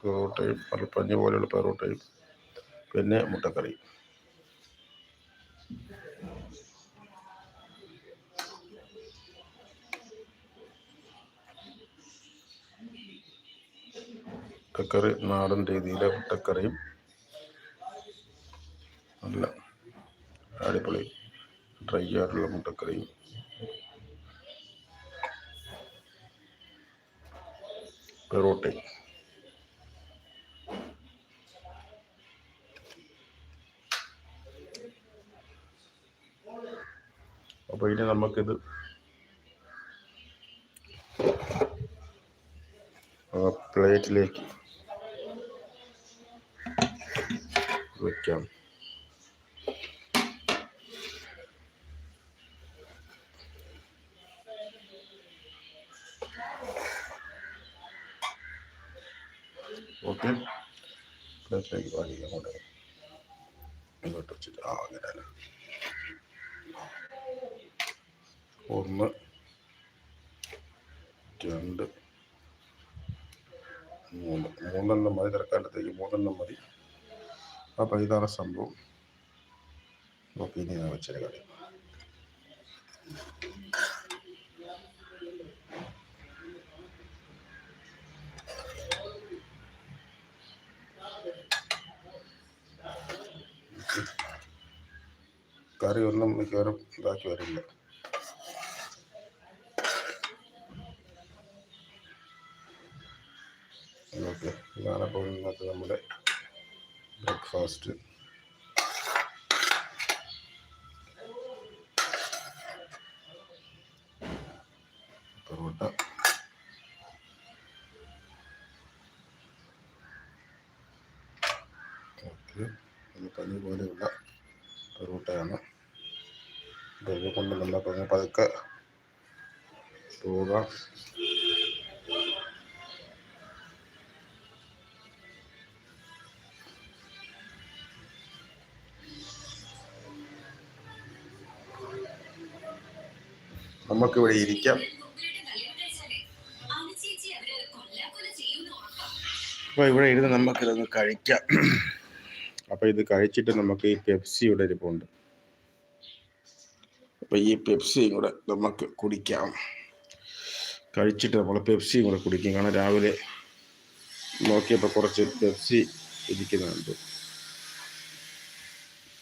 പെറോട്ടയും പഞ്ഞി പോലെയുള്ള പെറോട്ടയും പിന്നെ മുട്ടക്കറി. മുട്ടക്കറി നാടൻ രീതിയിലെ മുട്ടക്കറിയും. നല്ല അടിപൊളി ഡ്രൈ ആയിട്ടുള്ള മുട്ടക്കറിയും. പെറോട്ടയും അപ്പോൾ ഇനി നമുക്കിത് പ്ലേറ്റിലേക്ക് വയ്ക്കാം ഓക്കെ. പ്ലേറ്റിലേക്ക് വാങ്ങിക്കാം അങ്ങോട്ട് ഇങ്ങോട്ട് വെച്ചിട്ട്. ആ അങ്ങനെ തന്നെ ഒന്ന് രണ്ട് മൂന്ന്. മൂന്നെണ്ണം മതി തിരക്കാലത്തേക്ക് മൂന്നെണ്ണം മതി. അപ്പോൾ ഇതാണ് സംഭവം. ഓക്കെ ഇനി ഞാൻ വെച്ചൊരു കളി കറി ഒന്നും മിക്കവാറും ഇതാക്കി വരില്ല. ഇതാണ് അപ്പോൾ ഇന്നത്തെ നമ്മുടെ ബ്രേക്ക്ഫാസ്റ്റ് പൊറോട്ട. പനി പോലെയുള്ള പൊറോട്ടയാണ്. ഇതൊക്കെ കൊണ്ട് നമ്മൾ പതുക്കെ പോകാം. നമുക്കിവിടെ ഇരിക്കാം. അപ്പോൾ ഇവിടെ ഇരുന്ന് നമുക്കിതൊന്ന് കഴിക്കാം. അപ്പോൾ ഇത് കഴിച്ചിട്ട് നമുക്ക് ഈ പെപ്സിയുടെ ഇരിപ്പുണ്ട് അപ്പോൾ ഈ പെപ്സിയും കൂടെ നമുക്ക് കുടിക്കാം. കഴിച്ചിട്ട് നമ്മൾ പെപ്സിയും കൂടെ കുടിക്കും. കാരണം രാവിലെ നോക്കിയപ്പോൾ കുറച്ച് പെപ്സി ഇരിക്കുന്നുണ്ട്.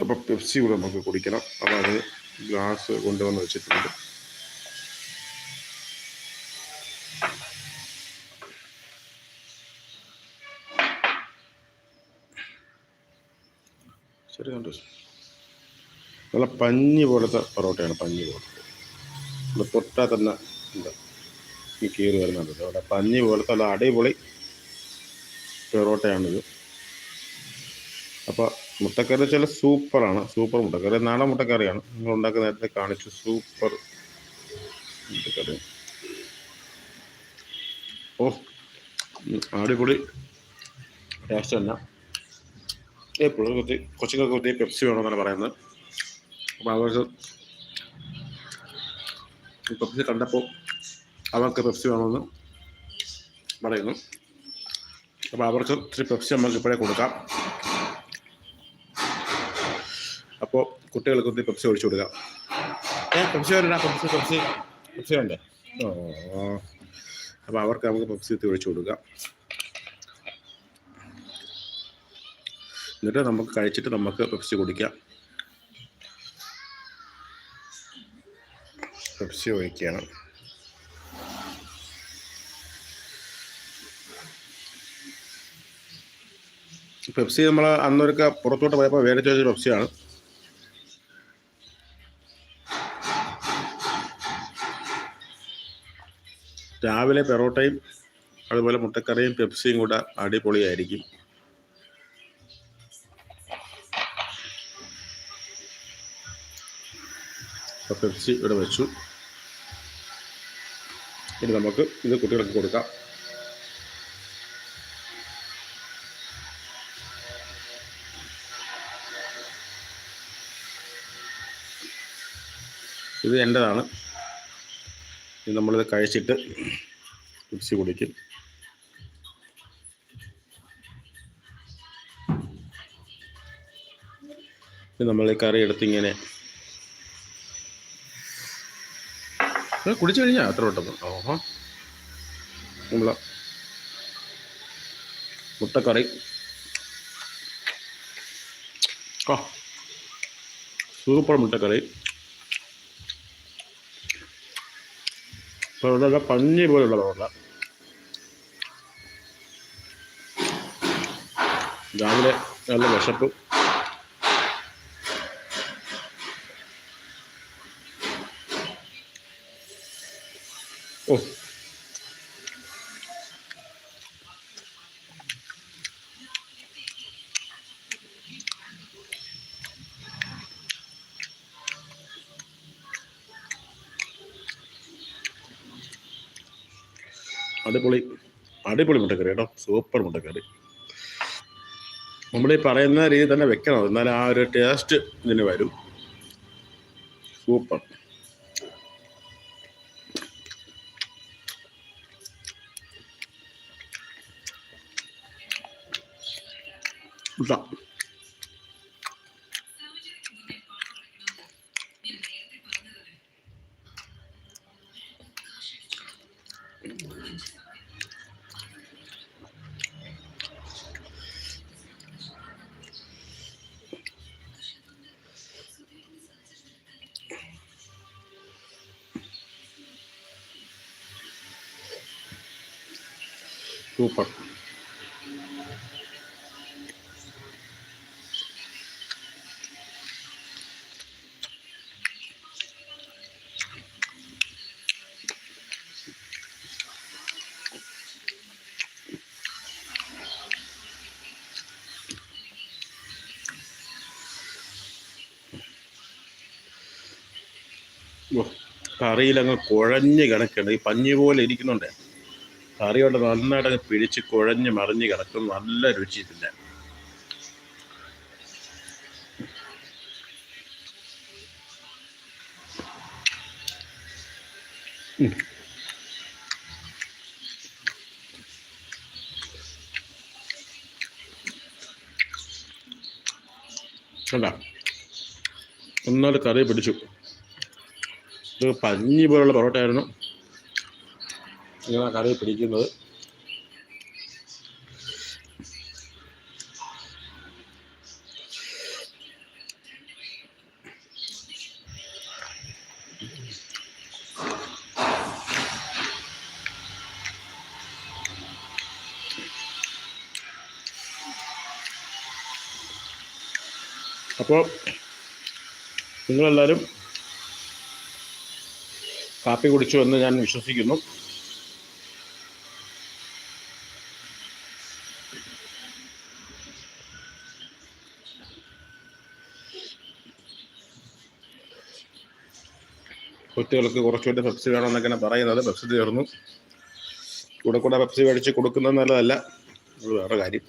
അപ്പോൾ പെപ്സി കൂടെ നമുക്ക് കുടിക്കണം. അതായത് അത് ഗ്ലാസ് കൊണ്ടുവന്ന് വെച്ചിട്ടുണ്ട്. ശരി സന്തോഷ് നല്ല പഞ്ഞി പോലത്തെ പൊറോട്ടയാണ് പഞ്ഞി പോലത്തെ. നമ്മൾ തൊട്ടാൽ തന്നെ എന്താ ഈ കീറി വരുന്നുണ്ട് അവിടെ പഞ്ഞി പോലത്തെ നല്ല അടിപൊളി പൊറോട്ടയാണിത്. അപ്പോൾ മുട്ടക്കറി വെച്ചാൽ സൂപ്പറാണ്. സൂപ്പർ മുട്ടക്കറി. നാടൻ മുട്ടക്കറിയാണ്. നിങ്ങൾ ഉണ്ടാക്കുന്ന നേരത്തെ കാണിച്ചു സൂപ്പർ മുട്ടക്കറി. ഓ അടിപൊളി ടേസ്റ്റ് തന്നെ. എപ്പോഴും കുത്തി കൊച്ചുങ്ങൾക്ക് കുത്തി പെപ്സി വേണമെന്നാണ് പറയുന്നത്. അപ്പോൾ അവർക്ക് പെപ്സി കണ്ടപ്പോൾ അവർക്ക് പെപ്സി വേണമെന്ന് പറയുന്നു. അപ്പോൾ അവർക്ക് ഇത്തിരി പെപ്സി നമുക്ക് ഇപ്പോഴേ കൊടുക്കാം. അപ്പോൾ കുട്ടികൾക്ക് ഒത്തിരി പെപ്സി ഒഴിച്ചു കൊടുക്കാം. ഏ പെപ്സി വരണ്ട പെപ്സി പെപ്സി പെപ്സി വേണ്ടേ? ഓ അപ്പോൾ അവർക്ക് നമുക്ക് പെപ്സി ഒഴിച്ചു കൊടുക്കാം. എന്നിട്ട് നമുക്ക് കഴിച്ചിട്ട് നമുക്ക് പെപ്സി കുടിക്കാം. പെപ്സി ഒഴിക്കുകയാണ് പെപ്സി നമ്മൾ അന്നൊരുക്ക പുറത്തോട്ട് പോയപ്പോൾ മേടിച്ച് വെച്ച പെപ്സിയാണ് രാവിലെ പെറോട്ടയും അതുപോലെ മുട്ടക്കറിയും പെപ്സിയും കൂടെ അടിപൊളിയായിരിക്കും. പെപ്സി ഇവിടെ വെച്ചു. ഇനി നമുക്ക് ഇത് കുട്ടികൾക്ക് കൊടുക്കാം. ഇത് എന്റെതാണ്. ഇത് നമ്മളിത് കഴിച്ചിട്ട് മിക്സി കുടിക്കും ഇത് നമ്മൾ ഈ കറി എടുത്തിങ്ങനെ കുടിച്ചു കഴിഞ്ഞാൽ അത്ര പെട്ടെന്ന്? ഓഹോ നമ്മൾ മുട്ടക്കറി. സൂപ്പർ മുട്ടക്കറി. ഇപ്പോൾ പഞ്ഞി പോലുള്ള വെള്ളം രാവിലെ നല്ല വിശപ്പ്. അടിപൊളി അടിപൊളി മുട്ടക്കറി കേട്ടോ. സൂപ്പർ മുട്ടക്കറി നമ്മൾ ഈ പറയുന്ന രീതി തന്നെ വെക്കണം. എന്നാൽ ആ ഒരു ടേസ്റ്റ് ഇതിന് വരും. സൂപ്പർ. മുട്ട സൂപ്പർ കറിയിലങ്ങ് കുഴഞ്ഞ് കിടക്കുന്നത് ഈ പഞ്ഞി പോലെ ഇരിക്കുന്നുണ്ട്. കറി കൊണ്ട് നന്നായിട്ട് അങ്ങ് പിഴിച്ച് കുഴഞ്ഞ് മറിഞ്ഞ് കിടക്കും. നല്ല രുചി ഉം. കണ്ട? ഒന്നാൽ കറി പിടിച്ചു. ഇത് പഞ്ഞി പോലുള്ള പൊറോട്ടയായിരുന്നു. ഇങ്ങനെ കറി പിടിക്കുന്നത്. അപ്പോൾ നിങ്ങളെല്ലാവരും കാപ്പി കുടിച്ചു എന്ന് ഞാൻ വിശ്വസിക്കുന്നു. കുട്ടികൾക്ക് കുറച്ചുകൂടി പെപ്സി വേണമെന്നൊക്കെയാണ് പറയുന്നത്. പെപ്സി തീർന്നു. കൂടെ കൂടെ പെപ്സി മേടിച്ച് കൊടുക്കുന്നത് നല്ലതല്ല. അത് വേറെ കാര്യം.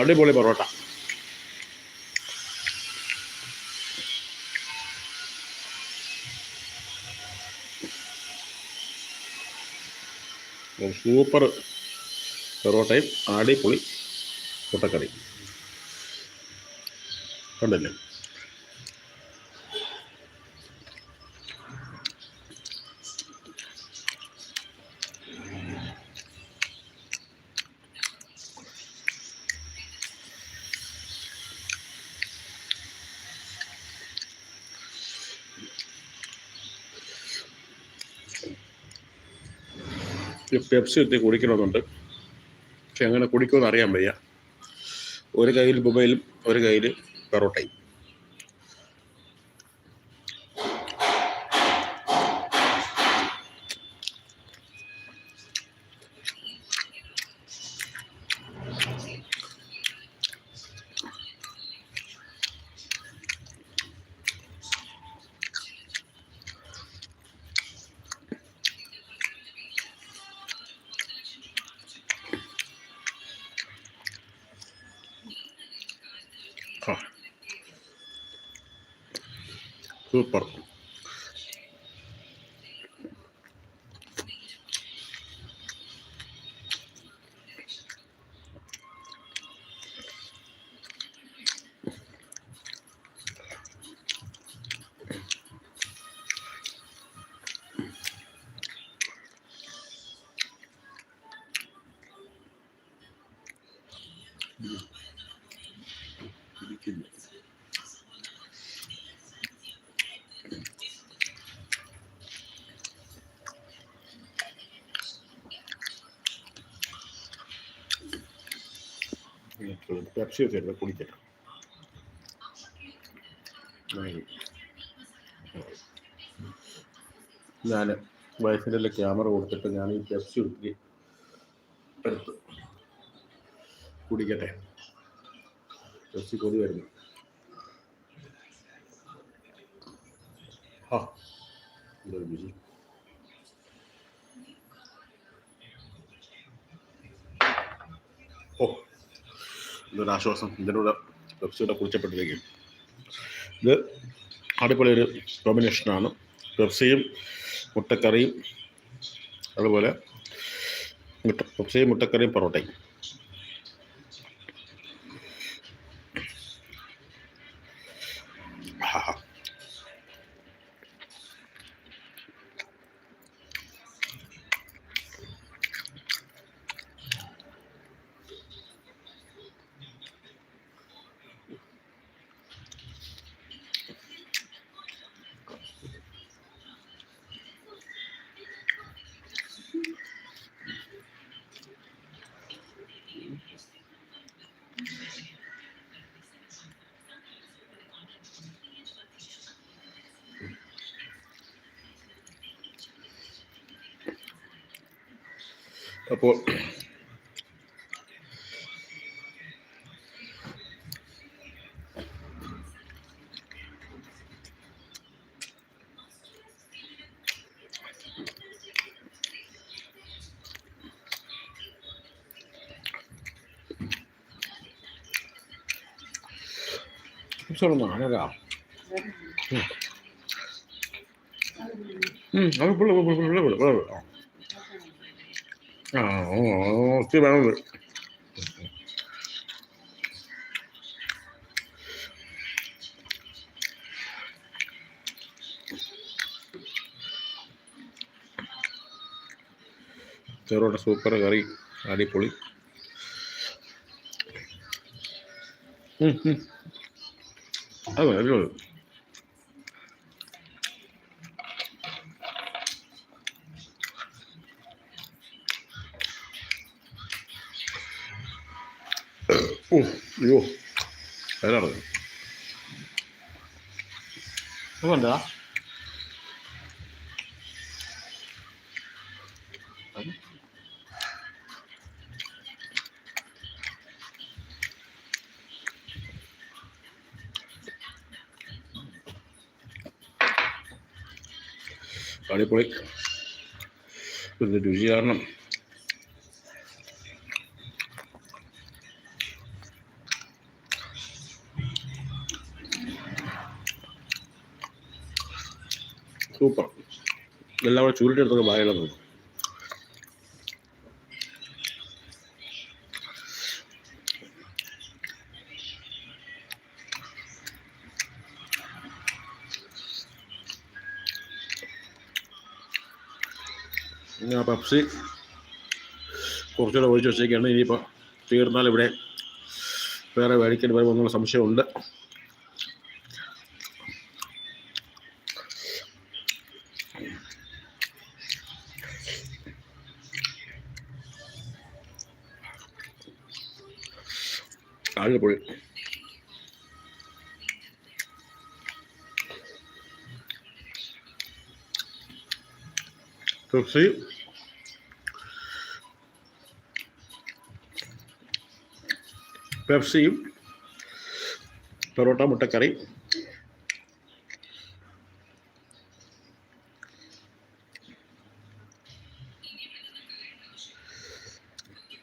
അടിപൊളി പൊറോട്ട. സൂപ്പർ പൊറോട്ടയും അടിപൊളി മുട്ടക്കറി കണ്ടല്ലേ? പെപ്സി എത്തി കുടിക്കണമെന്നുണ്ട്. പക്ഷെ അങ്ങനെ കുടിക്കുമെന്ന് അറിയാൻ വയ്യ. ഒരു കയ്യിൽ മൊബൈലും ഒരു കയ്യിൽ പെറോട്ടയും. por. സൂപ്പർ പെപ്സി വെച്ചിട്ട് കുടിക്കട്ടെ ഞാൻ വൈഫിന്റെ ക്യാമറ കൊടുത്തിട്ട് ഞാൻ ഈ പെപ്സി ഒത്തിരി എടുത്ത് കുടിക്കട്ടെ പെപ്സി കൊതി വരുന്നു ആ എന്തൊരു രുചി ഓ ഇതൊരു ആശ്വാസം. ഇതിന്റെ കൂടെ പെപ്സിയുടെ കുറിച്ചപ്പെട്ടിരിക്കും ഇത് അടിപൊളി ഒരു കോമ്പിനേഷനാണ് പെപ്സിയും മുട്ടക്കറിയും അതുപോലെ മുട്ട പെപ്സിയും മുട്ടക്കറിയും പൊറോട്ടയും. അപ്പോൾ നാനര അത് പുള്ള പുള്ള പുള്ള പുള്ള പുള്ള ആ ഒത്തിരി വേണത് ചെറുടെ സൂപ്പർ കറി അടിപൊളി. അത് മതി, അയ്യോ ഏതാണ് അതുകൊണ്ടാ അടിപൊളി. രുചി കാരണം സൂപ്പർ. എല്ലാം കൂടെ ചുരുട്ടെടുത്തൊക്കെ വായണം തോന്നും ഞാൻ പപ്സി കുറച്ചുകൂടെ ഒഴിച്ച് വെച്ചേക്കാണ്. ഇനിയിപ്പോൾ തീർന്നാൽ ഇവിടെ വേറെ മേടിക്കേണ്ടി വരുമോ എന്നുള്ള സംശയമുണ്ട്. അടിപൊളി തുളസി. പെപ്സിയും പൊറോട്ട മുട്ടക്കറി.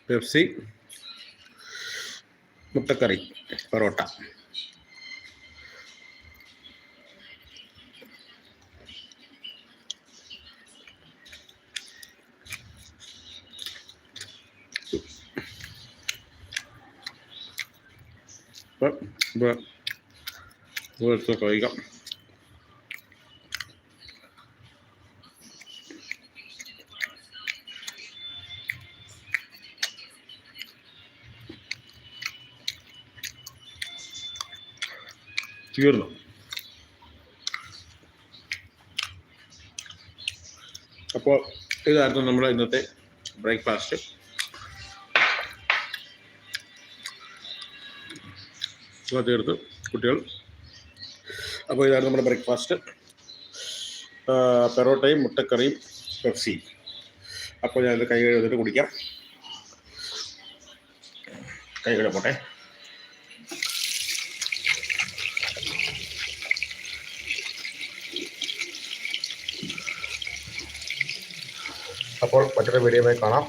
പെപ്സി. മുട്ടക്കറി parotta Well, but we'll talk later. തീർന്നു. അപ്പോൾ ഇതായിരുന്നു നമ്മുടെ ഇന്നത്തെ ബ്രേക്ക്ഫാസ്റ്റ്. ഇവ കുട്ടികൾ. അപ്പോൾ ഇതായിരുന്നു നമ്മുടെ ബ്രേക്ക്ഫാസ്റ്റ്. പെറോട്ടയും മുട്ടക്കറിയും പെപ്സിയും അപ്പോൾ ഞാനത് കൈ കഴുകിട്ട് കുടിക്കാം. കൈ കഴുകി അപ്പോൾ മറ്റൊരു വീഡിയോയുമായി കാണാം